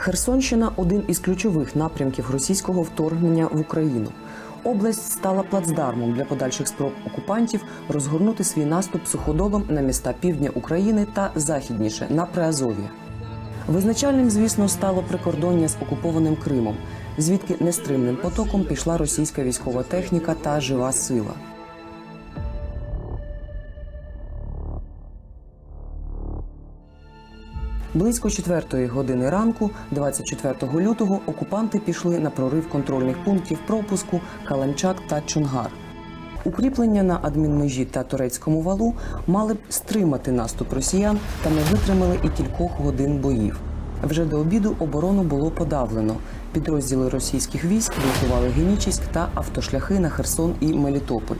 Херсонщина один із ключових напрямків російського вторгнення в Україну. Область стала плацдармом для подальших спроб окупантів розгорнути свій наступ суходолом на міста півдня України та західніше на Приазов'я. Визначальним, звісно, стало прикордоння з окупованим Кримом, звідки нестримним потоком пішла російська військова техніка та жива сила. Близько четвертої години ранку, 24 лютого, окупанти пішли на прорив контрольних пунктів пропуску Каланчак та Чонгар. Укріплення на адмінмежі та турецькому валу мали б стримати наступ росіян та не витримали і кількох годин боїв. Вже до обіду оборону було подавлено. Підрозділи російських військ блокували Генічіськ та автошляхи на Херсон і Мелітополь.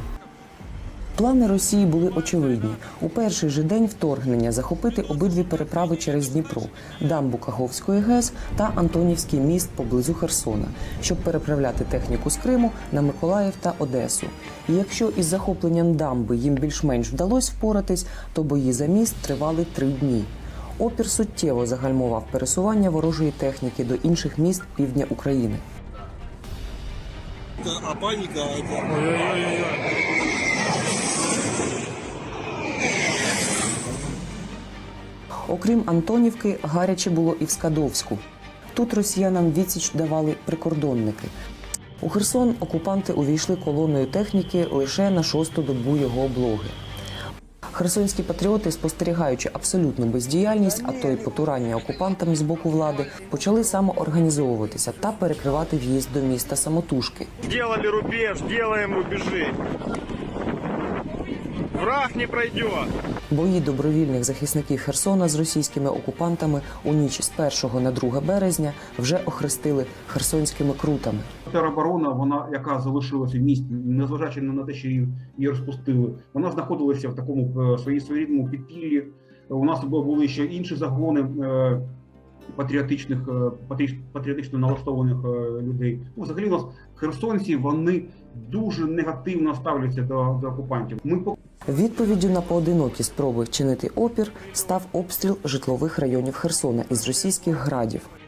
Плани Росії були очевидні. У перший же день вторгнення захопити обидві переправи через Дніпро, дамбу Каховської ГЕС та Антонівський міст поблизу Херсона, щоб переправляти техніку з Криму на Миколаїв та Одесу. І якщо із захопленням дамби їм більш-менш вдалося впоратись, то бої за міст тривали три дні. Опір суттєво загальмував пересування ворожої техніки до інших міст півдня України. А паника Окрім Антонівки, гаряче було і в Скадовську. Тут росіянам відсіч давали прикордонники. У Херсон окупанти увійшли колоною техніки лише на шосту добу його облоги. Херсонські патріоти, спостерігаючи абсолютну бездіяльність, а то й потурання окупантам з боку влади, почали самоорганізовуватися та перекривати в'їзд до міста самотужки. Сделали рубеж, делаем рубежи. Враг не пройдет. Бої добровільних захисників Херсона з російськими окупантами у ніч з 1 на 2 березня вже охрестили херсонськими крутами. Тероборона, вона яка залишилася в місті, незважаючи на те, що її, її розпустили, вона знаходилася в такому е, своїй своєрідному підпіллі. У нас бу- були ще інші загони е, патріотичних, е, патріотично налаштованих е, людей. Ну, взагалі, у нас херсонці вони дуже негативно ставляться до, до окупантів. Ми по- Відповіддю на поодинокі спроби вчинити опір став обстріл житлових районів Херсона із російських градів.